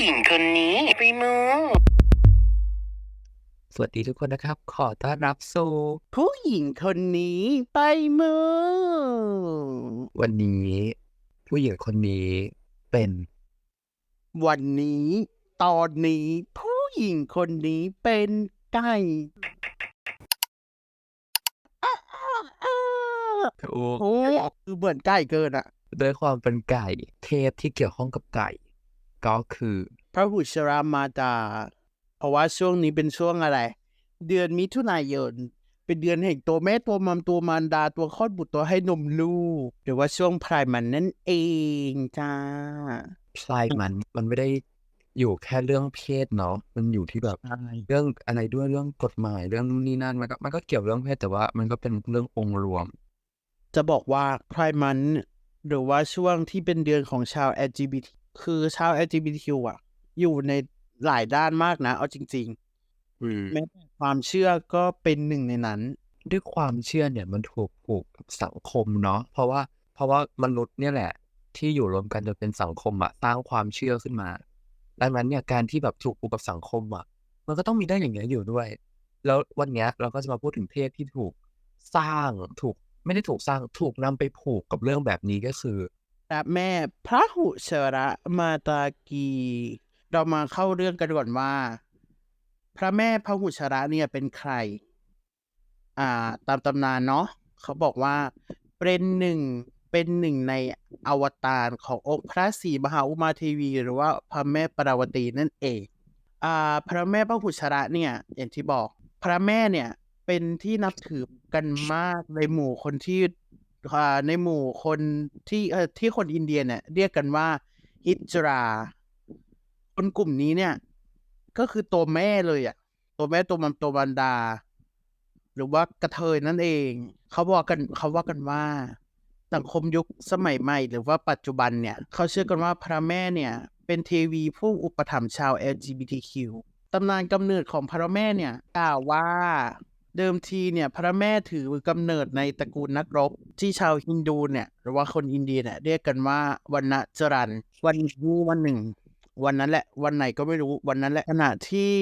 หญิงคนนี้ไปมูสวัสดีทุกคนนะครับ ขอต้อนรับสู่ผู้หญิงคนนี้ไปมือวันนี้ ผู้หญิงคนนี้เป็น วันนี้ ตอนนี้ ผู้หญิงคนนี้เป็นไก่อ้าอ้าอ้าถูกโอ้คือเหมือนไก่เกินอะด้วยความเป็นไก่ เทพที่เกี่ยวข้องกับไก่ ก็คือ พระหุชรามาตาเพราะว่าช่วงนี้เป็นช่วงอะไร เดือนมิถุนายนเป็นเดือนแห่งตัวแม่ตัวมัมตัวมารดาตัวคลอดบุตรตัวให้นมลูก หรือว่าช่วงพรายมันนั่นเองจ้าพลายมันมันไม่ได้อยู่แค่เรื่องเพศเนาะมันอยู่ที่แบบเรื่องอะไรด้วยเรื่องกฎหมายเรื่องนู่นนี่นั่นมันก็มันก็เกี่ยวเรื่องเพศแต่ว่า มันก็เป็นเรื่ององค์รวม จะบอกว่าพรายมันหรือว่าช่วงที่เป็นเดือนของชาว LGBT คือชาว LGBTQ อะ อยู่ในหลายด้านมากนะ เอาจริงอืมๆแม้แต่ความเชื่อก็เป็นหนึ่งในนั้น ด้วยความเชื่อเนี่ยมันถูกผูกกับสังคมเนาะเพราะว่าเพราะว่ามนุษย์เนี่ยแหละ ที่อยู่รวมกันจนเป็นสังคมอะสร้างความเชื่อขึ้นมาดังนั้นเนี่ยการที่แบบถูกผูกกับสังคมอะมันก็ต้องมีได้อย่างเงี้ยอยู่ด้วย แล้ววันเนี้ยเราก็จะมาพูดถึงเทพที่ถูกสร้างถูกไม่ได้ถูกสร้างถูกนำไปผูกกับเรื่องแบบนี้ก็คือ และแม่พระหุชระมาตากี เรามาเข้าเรื่องกันก่อนว่า พระแม่พระหุชระเนี่ยเป็นใคร อ่า ตามตำนานเนาะเขาบอกว่าเป็นหนึ่งเป็นหนึ่งในอวตารขององค์พระศรีมหาอุมาเทวี หรือว่าพระแม่ปราวตีนั่นเองอ่าพระแม่พระหุชระเนี่ยอย่างที่บอก พระแม่เนี่ยเป็นที่นับถือกันมากในหมู่คนที่ ในหมู่คนที่ที่คนอินเดียเนี่ย เรียกกันว่าฮิจรา คนกลุ่มนี้เนี่ย ก็คือตัวแม่เลยอะ ตัวแม่ตัวมันตัวบันดา หรือว่ากระเทยนั่นเอง เขาบอกกันเขาว่ากันว่า สังคมยุคสมัยใหม่ หรือว่าปัจจุบันเนี่ย เขาเชื่อกันว่าพระแม่เนี่ย เป็นเทวีผู้อุปถัมภ์ชาว LGBTQ ตำนานกำเนิดของพระแม่เนี่ยกล่าวว่า เดิมทีเนี่ยพระแม่ถือกำเนิดในตระกูลนักรบ ที่ชาวฮินดูเนี่ยหรือว่าคนอินเดียเนี่ยเรียกกันว่าวันณจรันวันนี้วันหนึ่ง วันนั้นแหละวันไหนก็ไม่รู้วันนั้นแหละขณะที่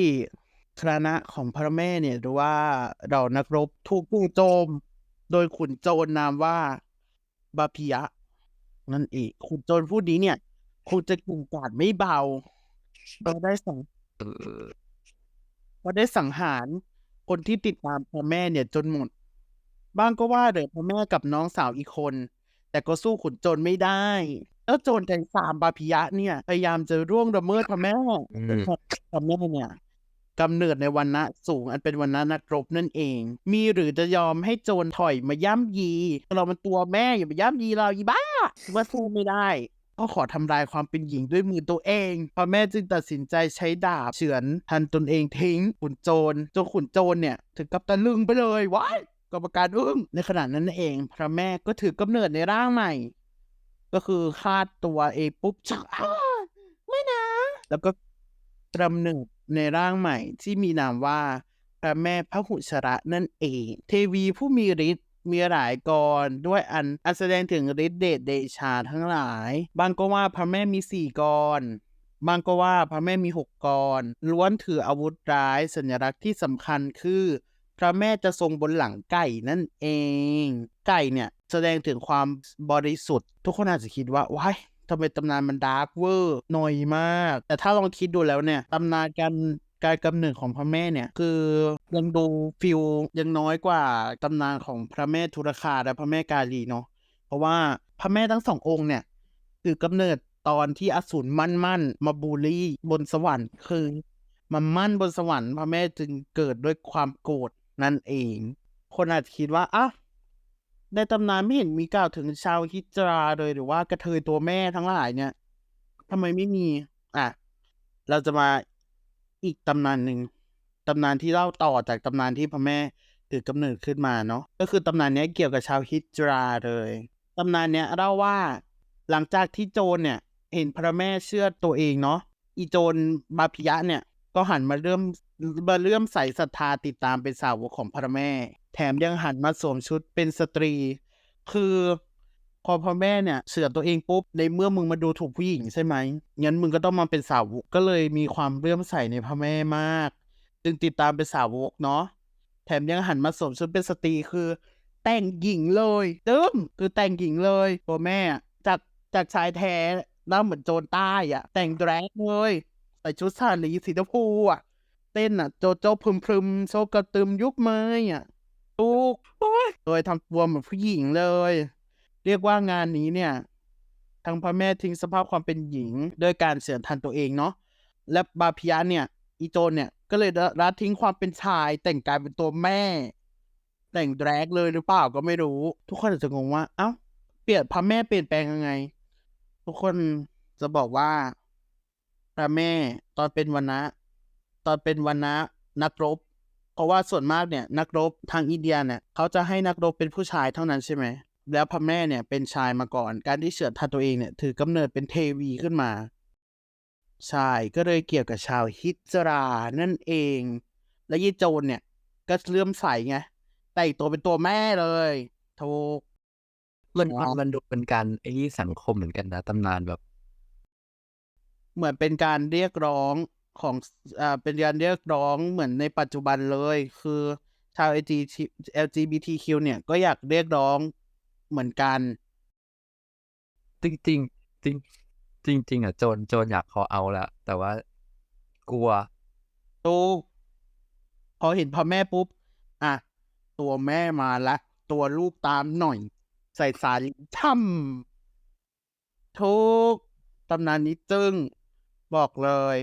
คณะของพระแม่เนี่ยหรือว่าเรานักรบถูกจู่โจม โดยขุนโจรนามว่าบาพิยะ นั่นเองขุนโจรผู้นี้เนี่ยคงจะกลุ่มกาดไม่เบาก็ได้สังเออก็ได้สังหาร คนที่ติดตามพระแม่เนี่ยจนหมด บ้างก็ว่าเดี๋ยวพระแม่กับน้องสาวอีกคน แต่ก็สู้ขุนโจรไม่ได้ แล้วโจรแทงสามบาพิยะเนี่ย พยายามจะร่วงละเมิดพระแม่อืมพระแม่เนี่ยกำเนิดในวันณะสูงอันเป็นวันณะนักรบนั่นเอง มีหรือจะยอมให้โจรถอยมาย่ำยี เรามันตัวแม่อย่ามาย่ำยีเราอีบ้าว่าสู้ไม่ได้ ก็ขอทำลายความเป็นหญิงด้วยมือตัวเองพระแม่จึงตัดสินใจใช้ดาบเฉือนทันตนเองทิ้งขุนโจรจนขุนโจรเนี่ย ถึงกับตะลึงไปเลยว้ายกรรมการอึ้งในขณะนั้นเอง พระแม่ก็ถือกำเนิดในร่างใหม่ ก็คือคาดตัวเองปุ๊บชักอ้าไม่นะ แล้วก็กำเนิดในร่างใหม่ที่มีนามว่าพระแม่พระหุชระนั่นเอง เทวีผู้มีฤทธิ์ มีหลายกรด้วยอันอันแสดงถึงฤทธิเดชเดชาทั้งหลาย บางก็ว่าพระแม่มีสี่กรบางก็ว่าพระแม่มีหกกรล้วนถืออาวุธร้ายสัญลักษณ์ที่สำคัญคือ พระแม่จะทรงบนหลังไก่นั่นเอง ไก่เนี่ยแสดงถึงความบริสุทธิ์ ทุกคนอาจจะคิดว่าว้ายทำไมตำนานมันดาร์กเวอร์หน่อยมาก แต่ถ้าลองคิดดูแล้วเนี่ยตำนานการ การกำเนิดของพระแม่เนี่ยคือยังดูฟิลยังน้อยกว่าตำนานของพระแม่ทุรคาและพระแม่กาลีเนาะเพราะว่าพระแม่ทั้งสององค์เนี่ยคือกำเนิดตอนที่อสูรมั่นมั่นมาบูลลี่บนสวรรค์คือมันมั่นบนสวรรค์พระแม่จึงเกิดด้วยความโกรธนั่นเอง คนอาจจะคิดว่าอะในตำนานไม่เห็นมีกล่าวถึงชาวฮิจราเลยหรือว่ากระเทยตัวแม่ทั้งหลายเนี่ยทำไมไม่มี อะ เราจะมา อีกตำนานหนึ่งตำนานที่เล่าต่อจากตำนานที่พระแม่ถือกำเนิดขึ้นมาเนาะก็คือตำนานนี้เกี่ยวกับชาวฮิจราเลยตำนานเนี้ยเล่าว่าหลังจากที่โจรเนี่ยเห็นพระแม่เชื่อตัวเองเนาะอีโจรบาพิยะเนี่ยก็หันมาเริ่มมาเริ่มใส่ศรัทธาติดตามเป็นสาวกของพระแม่ แถมยังหันมาสวมชุดเป็นสตรี คือ พอพ่อแม่เนี่ยเสือตัวเองปุ๊บในเมื่อมึงมาดูถูกผู้หญิงใช่ไหมงั้นมึงก็ต้องมาเป็นสาวกก็เลยมีความเลื่อมใสในพ่อแม่มาก จึงติดตามเป็นสาวกเนาะแถมยังหันมาสวมชุดเป็นสตรีคือ แต่งหญิงเลยตึ้มคือแต่งหญิงเลยตัวแม่จากจากชายแท้หน้าเหมือนโจรใต้อะแต่งแดรกเลยใส่ชุดสาลีสีชมพูอะเต้นอะโจโจพึมพรึมโชกระตึมยุบเมยอะทุกโดยทำตัวเหมือนผู้หญิงเลย เรียกว่างานนี้เนี่ยทางพ่อแม่ทิ้งสภาพความเป็นหญิงโดยการเสียทันตัวเองเนาะและบาพิยะเนี่ยอีโจนเนี่ยก็เลยละทิ้งความเป็นชาย แต่งกายเป็นตัวแม่ แต่งแดรกเลยหรือเปล่าก็ไม่รู้ ทุกคนอาจจะงงว่า เอ้า เปลี่ยนพระแม่เปลี่ยนแปลงยังไง ทุกคนจะบอกว่าพระแม่ตอนเป็นวันนะตอนเป็นวันนะนักรบ เพราะว่าส่วนมากเนี่ย นักรบทางอินเดียเนี่ยเขาจะให้นักรบเป็นผู้ชายเท่านั้นใช่ไหม แล้วพระแม่เนี่ยเป็นชายมาก่อน การที่เฉือนทันตัวเองเนี่ยถือกำเนิดเป็นเทวีขึ้นมาใช่ก็เลยเกี่ยวกับชาวฮิจรานั่นเอง และยี่โจนเนี่ย ก็เลื่อมใสไงแต่งตัวเป็นตัวแม่เลยถูกมันว้าวมันดูเป็นการไอ้นี่สังคมเหมือนกันนะตำนานแบบ เหมือนเป็นการเรียกร้องของอ่าเป็นการเรียกร้องเหมือนในปัจจุบันเลย คือชาว LG LGBTQ เนี่ยก็อยากเรียกร้อง เหมือนกัน จริงจริงจริงจริงจริงๆอะโจนโจนอยากขอเอาแหละแต่ว่ากลัวตูกพอเห็นพ่อแม่ปุ๊บ อะ ตัวแม่มาละตัวลูกตามหน่อย ใส่สาลีช่ำทุกตำนานนี้จึงบอกเลย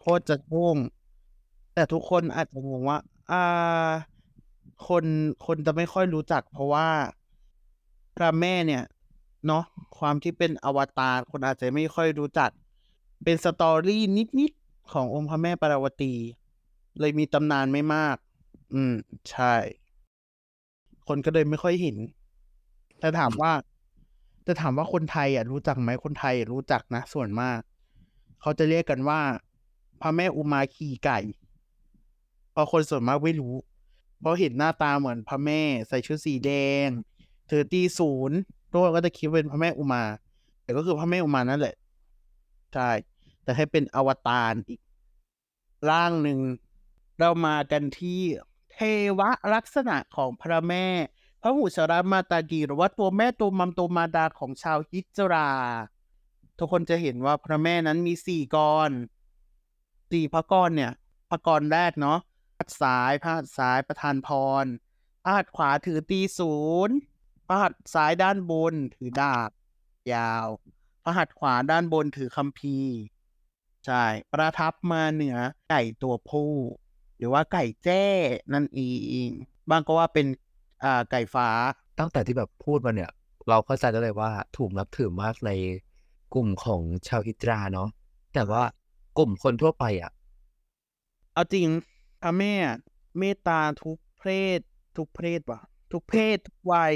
โคตรจะทุ่งแต่ทุกคนอาจจะงงว่า อ่า คนคนจะไม่ค่อยรู้จัก เพราะว่า พระแม่เนี่ยเนาะความที่เป็นอวตารคนอาจจะไม่ค่อยรู้จัก เป็นสตอรี่นิดๆขององค์พระแม่ปาราวตี เลยมีตำนานไม่มาก อืม ใช่ คนก็เลยไม่ค่อยเห็น แต่ถามว่าแต่ถามว่าคนไทยอะรู้จักไหมคนไทยรู้จักนะ ส่วนมาก เขาจะเรียกกันว่า พระแม่อุมาขี่ไก่เพราะคนส่วนมากไม่รู้เพราะเห็นหน้าตาเหมือนพระแม่ใส่ชุดสีแดง ถือตีศูนย์ทุกคนก็จะคิดเป็นพระแม่อุมา แต่ก็คือพระแม่อุมานั่นแหละ ใช่ แต่ให้เป็นอวตารอีก ร่างหนึ่ง เรามากันที่เทวะลักษณะของพระแม่ พระหูชรามาตาดีหรือว่าตัวแม่ตัวมัมตัวมาดาของชาวฮิจรา ทุกคนจะเห็นว่าพระแม่นั้นมีสี่กรสี่พระกรเนี่ย พระกรแรกเนาะพระหัตถ์ซ้ายพระหัตถ์ซ้ายประทานพรพระหัตถ์ขวาถือตีศูนย์ พระหัตถ์ซ้ายด้านบนถือดาบ ยาวพระหัตถ์ขวาด้านบนถือคัมภีร์ใช่ประทับมาเหนือไก่ตัวผู้ หรือว่าไก่แจ้นั่นเองบางก็ว่าเป็นอ่าไก่ฟ้า ตั้งแต่ที่แบบพูดมาเนี่ย เราเข้าใจได้เลยว่าถูกนับถือมากในกลุ่มของชาวฮิจราเนาะแต่ว่ากลุ่มคนทั่วไปอะ เอาจริงพระแม่อะเมตตาทุกเพศ ทุกเพศว่ะ ทุกเพศทุกวัย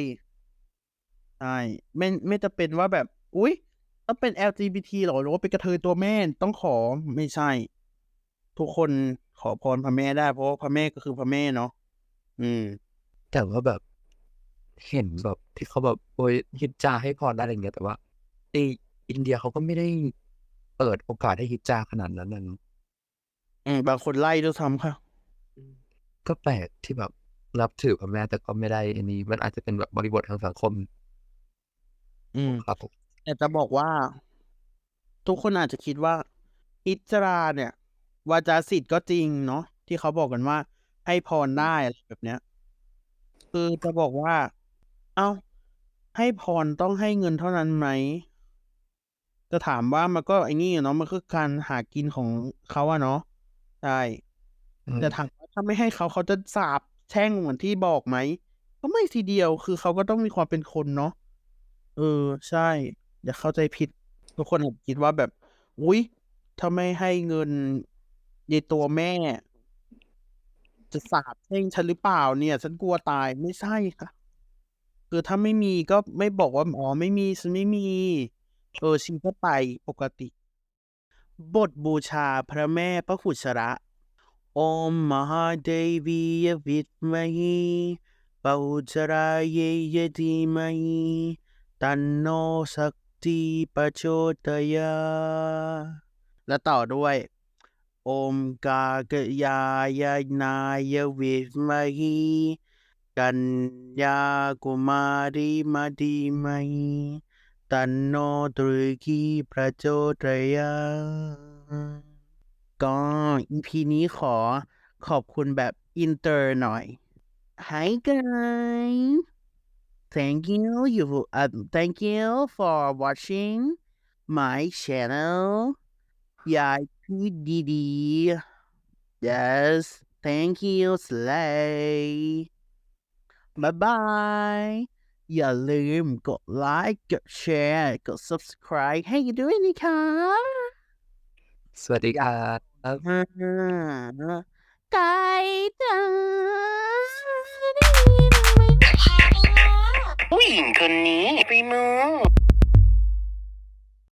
ใช่ไม่ไม่จะเป็นว่าแบบ อุ๊ย ต้องเป็น LGBT เหรอหรือว่าเป็นกระเทยตัวแม่ต้องขอไม่ใช่ ทุกคนขอพรพระแม่ได้ เพราะว่าพระแม่ก็คือพระแม่เนาะอืม แต่ว่าแบบ เห็นแบบที่เขาแบบโอยฮิจาให้พรได้อะไรเงี้ยแต่ว่าไออินเดียเขาก็ไม่ได้เปิดโอกาสให้ฮิจาขนาดนั้นนะเนอะอืมบางคนไล่ด้วยซ้ำค่ะ ก็แปลกที่แบบนับถือพระแม่แต่ก็ไม่ได้อันนี้ มันอาจจะเป็นแบบบริบททางสังคม อืม ครับผม แต่จะบอกว่า ทุกคนอาจจะคิดว่า อิจราเนี่ย วาจาสิทธิ์ก็จริงเนาะที่เขาบอกกันว่า ให้พรได้อะไรแบบเนี้ย คือจะบอกว่า เอ้า ให้พรต้องให้เงินเท่านั้นไหม จะถามว่ามันก็ไอ้นี่อะเนาะมันคือการหากินของเขาอะเนาะใช่ อืมแต่ถามว่าถ้าไม่ให้เขาเขาจะสาปแช่งเหมือนที่บอกไหม ก็ไม่ทีเดียวคือเขาก็ต้องมีความเป็นคนเนาะ เออ ใช่ อย่าเข้าใจผิด ทุกคนอาจคิดว่าแบบ อุ๊ยถ้าไม่ให้เงินยายตัวแม่ จะสาปแช่งฉันหรือเปล่าเนี่ย ฉันกลัวตายไม่ใช่ค่ะ คือถ้าไม่มีก็ไม่บอกว่าอ๋อไม่มีฉันไม่มี เออฉันก็ไปปกติ บทบูชาพระแม่พหุชระโอมมหาเดวียวิตมหีปหุชรายยธีมหี ตันโนสักทีประโชตยา และต่อด้วย โอมกากยายานายวิสมหีกัญญากุมารีมาดีมัยตันโนตรึกีประโจตรยา ก็อีพีนี้ขอขอบคุณแบบอินเตอร์หน่อย Hi guys thank you you uh, thank you for watching my channel ยายพี่ดีดี yes thank you slay bye bye อย่าลืมกดไลค์กดแชร์กด subscribe ให้กันด้วยนะคะ สวัสดีครับ อ่าไก่จ๋า ผู้หญิงคนนี้ไปมือ